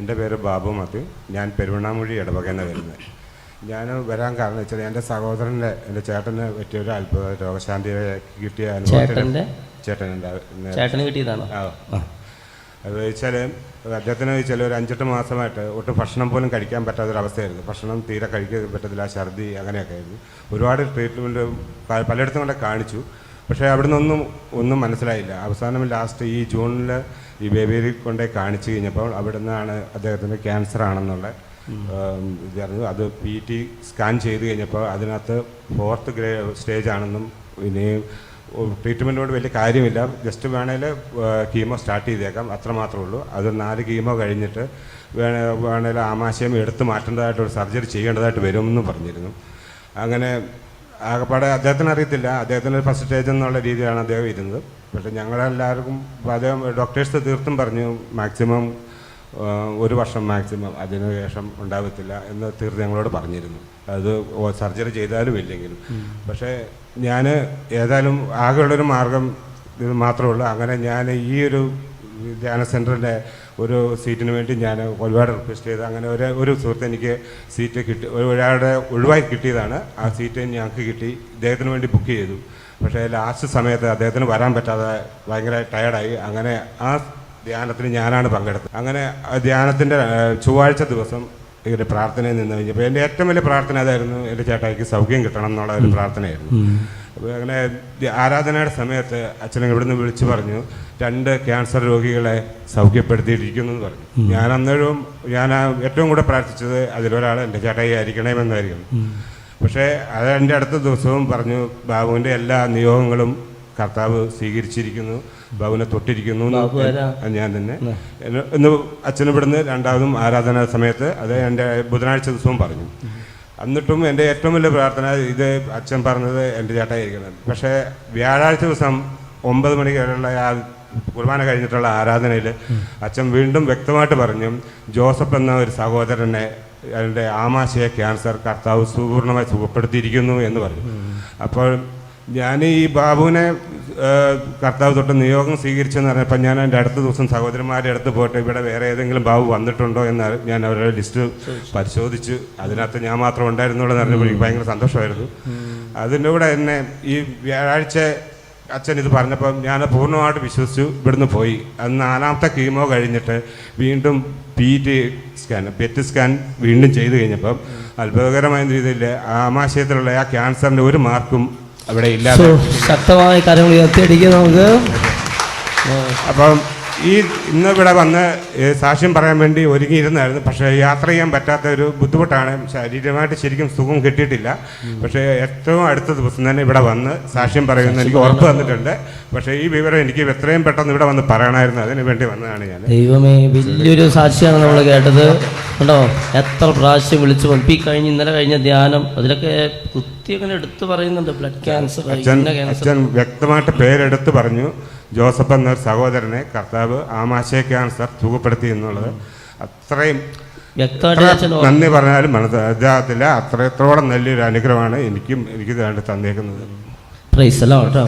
എന്റെ പേര് ബാബു മത്തി ഞാൻ പെരുവണ്ണാമൊഴി ഇടവകയെന്ന് വരുന്നത്. ഞാൻ വരാൻ കാരണം വെച്ചാൽ എന്റെ സഹോദരന്റെ എന്റെ ചേട്ടന് പറ്റിയൊരു അത്ഭുത രോഗശാന്തി കിട്ടിയ ചേട്ടന് കിട്ടിയതാണോ? അത് വെച്ചാൽ അദ്ദേഹത്തിന് വെച്ചാൽ ഒരു അഞ്ചെട്ട് മാസമായിട്ട് ഒട്ടും ഭക്ഷണം പോലും കഴിക്കാൻ പറ്റാത്തൊരവസ്ഥയായിരുന്നു. ഭക്ഷണം തീരെ കഴിക്കാൻ പറ്റത്തില്ല ഛർദി അങ്ങനെയൊക്കെ ആയിരുന്നു. ഒരുപാട് ട്രീറ്റ്മെന്റ് പലയിടത്തും കൊണ്ട് കാണിച്ചു. പക്ഷേ അവിടെ നിന്നൊന്നും ഒന്നും മനസ്സിലായില്ല. അവസാനം ലാസ്റ്റ് ഈ ജൂണിൽ ഈ ബേബിയിൽ കൊണ്ടേ കാണിച്ചു കഴിഞ്ഞപ്പോൾ അവിടെ നിന്നാണ് അദ്ദേഹത്തിന്റെ ക്യാൻസർ ആണെന്നുള്ള ഇതറിഞ്ഞു അത് പി ടി സ്കാൻ ചെയ്ത് കഴിഞ്ഞപ്പോൾ അതിനകത്ത് ഫോർത്ത് ഗ്രേ സ്റ്റേജ് ആണെന്നും ഇനി ട്രീറ്റ്മെന്റോട് വലിയ കാര്യമില്ല. ജസ്റ്റ് വേണേൽ കീമോ സ്റ്റാർട്ട് ചെയ്തേക്കാം. അത്ര മാത്രമേ ഉള്ളൂ. അത് നാല് കീമോ കഴിഞ്ഞിട്ട് വേണേ വേണേൽ ആമാശയം എടുത്തു മാറ്റേണ്ടതായിട്ട് ഒരു സർജറി ചെയ്യേണ്ടതായിട്ട് വരുമെന്ന് പറഞ്ഞിരുന്നു. അങ്ങനെ ആകപ്പാടെ അദ്ദേഹത്തിന് അറിയത്തില്ല. അദ്ദേഹത്തിന് ഫസ്റ്റ് സ്റ്റേജ് എന്നുള്ള രീതിയിലാണ് അദ്ദേഹം ഇരുന്നത്. പക്ഷേ ഞങ്ങളെല്ലാവർക്കും അദ്ദേഹം ഡോക്ടേഴ്സ് തീർത്തും പറഞ്ഞു മാക്സിമം ഒരു വർഷം മാക്സിമം അതിന് ശേഷം ഉണ്ടാകത്തില്ല എന്ന് തീർത്ത് ഞങ്ങളോട് പറഞ്ഞിരുന്നു. അത് സർജറി ചെയ്താലും ഇല്ലെങ്കിലും. പക്ഷേ ഞാൻ ഏതായാലും ആകെയുള്ളൊരു മാർഗം ഇത് മാത്രമേ ഉള്ളൂ. അങ്ങനെ ഞാൻ ഈ ഒരു ധ്യാന സെന്ററിന്റെ ഒരു സീറ്റിന് വേണ്ടി ഞാൻ ഒരുപാട് റിക്വസ്റ്റ് ചെയ്ത്. അങ്ങനെ ഒരു ഒരു സുഹൃത്ത് എനിക്ക് സീറ്റ് കിട്ടി ഒരു- ഒരാളുടെ ഒഴിവായി കിട്ടിയതാണ്. ആ സീറ്റ് ഞങ്ങൾക്ക് കിട്ടി. ഇദ്ദേഹത്തിന് വേണ്ടി ബുക്ക് ചെയ്തു. പക്ഷേ ലാസ്റ്റ് സമയത്ത് അദ്ദേഹത്തിന് വരാൻ പറ്റാതെ ഭയങ്കര ടയർഡായി അങ്ങനെ ആ ധ്യാനത്തിന് ഞാനാണ് പങ്കെടുത്തത്. അങ്ങനെ ആ ധ്യാനത്തിന്റെ ചൊവ്വാഴ്ച ദിവസം ഇവരുടെ പ്രാർത്ഥനയിൽ നിന്ന് കഴിഞ്ഞപ്പോൾ എന്റെ ഏറ്റവും വലിയ പ്രാർത്ഥന അതായിരുന്നു എന്റെ ചേട്ടായിക്ക് സൗഖ്യം കിട്ടണം എന്നുള്ള ഒരു പ്രാർത്ഥനയായിരുന്നു. അപ്പോൾ അങ്ങനെ ആരാധനയുടെ സമയത്ത് അച്ഛനെ ഇവിടുന്ന് വിളിച്ചു പറഞ്ഞു രണ്ട് ക്യാൻസർ രോഗികളെ സൗഖ്യപ്പെടുത്തിയിരിക്കുന്നു എന്ന് പറഞ്ഞു. ഞാൻ അന്നേരവും ഞാൻ ഏറ്റവും കൂടെ പ്രാർത്ഥിച്ചത് അതിലൊരാൾ എന്റെ ചേട്ടായി ആയിരിക്കണമെന്നായിരുന്നു. പക്ഷേ അത് എന്റെ അടുത്ത ദിവസവും പറഞ്ഞു ബാബുവിന്റെ എല്ലാ നിയോഗങ്ങളും കർത്താവ് സ്വീകരിച്ചിരിക്കുന്നു ബാബുവിനെ തൊട്ടിരിക്കുന്നു ഞാൻ തന്നെ. ഇന്ന് അച്ഛൻ ഇവിടുന്ന് രണ്ടാമതും ആരാധന സമയത്ത് അത് എന്റെ ബുധനാഴ്ച ദിവസവും പറഞ്ഞു. എന്നിട്ടും എന്റെ ഏറ്റവും വലിയ പ്രാർത്ഥന ഇത് അച്ഛൻ പറഞ്ഞത് എന്റെ ചേട്ടായിരിക്കണം പക്ഷേ വ്യാഴാഴ്ച ദിവസം ഒമ്പത് മണി വരെയുള്ള ആ കുർബാന കഴിഞ്ഞിട്ടുള്ള ആരാധനയിൽ അച്ഛൻ വീണ്ടും വ്യക്തമായിട്ട് പറഞ്ഞു ജോസഫ് എന്ന ഒരു സഹോദരനെ അതിന്റെ ആമാശയ ക്യാൻസർ കർത്താവ് സുപൂർണമായി സുഖപ്പെടുത്തിയിരിക്കുന്നു എന്ന് പറഞ്ഞു. അപ്പോൾ ഞാൻ ഈ ബാബുവിനെ കർത്താവ് തൊട്ട് നിയോഗം സ്വീകരിച്ചെന്ന് പറഞ്ഞപ്പോൾ ഞാൻ എന്റെ അടുത്ത ദിവസം സഹോദരന്മാരുടെ അടുത്ത് പോയിട്ട് ഇവിടെ വേറെ ഏതെങ്കിലും ബാബു വന്നിട്ടുണ്ടോ എന്ന് ഞാൻ അവരുടെ ലിസ്റ്റ് പരിശോധിച്ച്. അതിനകത്ത് ഞാൻ മാത്രം ഉണ്ടായിരുന്നുള്ളൂ എന്ന് പറഞ്ഞപ്പോൾ എനിക്ക് ഭയങ്കര സന്തോഷമായിരുന്നു. അതിന്റെ കൂടെ തന്നെ ഈ വ്യാഴാഴ്ച അച്ഛൻ ഇത് പറഞ്ഞപ്പം ഞാൻ പൂർണമായിട്ട് വിശ്വസിച്ചു ഇവിടുന്ന് പോയി. അത് നാലാമത്തെ കീമോ കഴിഞ്ഞിട്ട് വീണ്ടും P T scan PET scan വീണ്ടും ചെയ്ത് കഴിഞ്ഞപ്പം അത്ഭുതകരമായ രീതിയിൽ ആമാശയത്തിലുള്ള ആ ക്യാൻസറിന്റെ ഒരു മാർക്കും അവിടെ ഇല്ലാതെ. ശക്തമായ കാര്യങ്ങൾ ഉയർത്തിയടിക്കുക നമുക്ക്. അപ്പം ഈ ഇന്ന് ഇവിടെ വന്ന് സാക്ഷ്യം പറയാൻ വേണ്ടി ഒരുങ്ങിയിരുന്നായിരുന്നു. പക്ഷേ യാത്ര ചെയ്യാൻ പറ്റാത്ത ഒരു ബുദ്ധിമുട്ടാണ്. ശാരീരികമായിട്ട് ശരിക്കും സുഖം കിട്ടിയിട്ടില്ല. പക്ഷേ ഏറ്റവും അടുത്ത ദിവസം തന്നെ ഇവിടെ വന്ന് സാക്ഷ്യം പറയുമെന്ന് എനിക്ക് ഉറപ്പ് തന്നിട്ടുണ്ട് പക്ഷേ ഈ വിവരം എനിക്ക് എത്രയും പെട്ടെന്ന് ഇവിടെ വന്ന് പറയണമായിരുന്നു അതിന് വേണ്ടി വന്നതാണ് ഞാൻ. ദൈവമേ വലിയൊരു സാക്ഷിയാണ് നമ്മൾ കേട്ടത്. കണ്ടോ? എത്ര പ്രാവശ്യം വിളിച്ചു ഈ കഴിഞ്ഞ് ഇന്നലെ കഴിഞ്ഞ ധ്യാനം അതിലൊക്കെ കൃത്യം അങ്ങനെ എടുത്തു പറയുന്നുണ്ട്. ബ്ലഡ് ക്യാൻസർ അച്ഛൻ വ്യക്തമായിട്ട് പേരെടുത്ത് പറഞ്ഞു. ജോസഫ് എന്നൊരു സഹോദരനെ കർത്താവ് ആമാശയ ക്യാൻസർ സുഖപ്പെടുത്തി എന്നുള്ളത്. അത്രയും നന്ദി പറഞ്ഞാലും മനസ്സിലാകത്തില്ല അത്രത്തോളം നല്ലൊരു അനുഗ്രഹമാണ് എനിക്കും എനിക്ക് തന്നേക്കുന്നത്. പ്രൈസ് അല്ല കേട്ടോ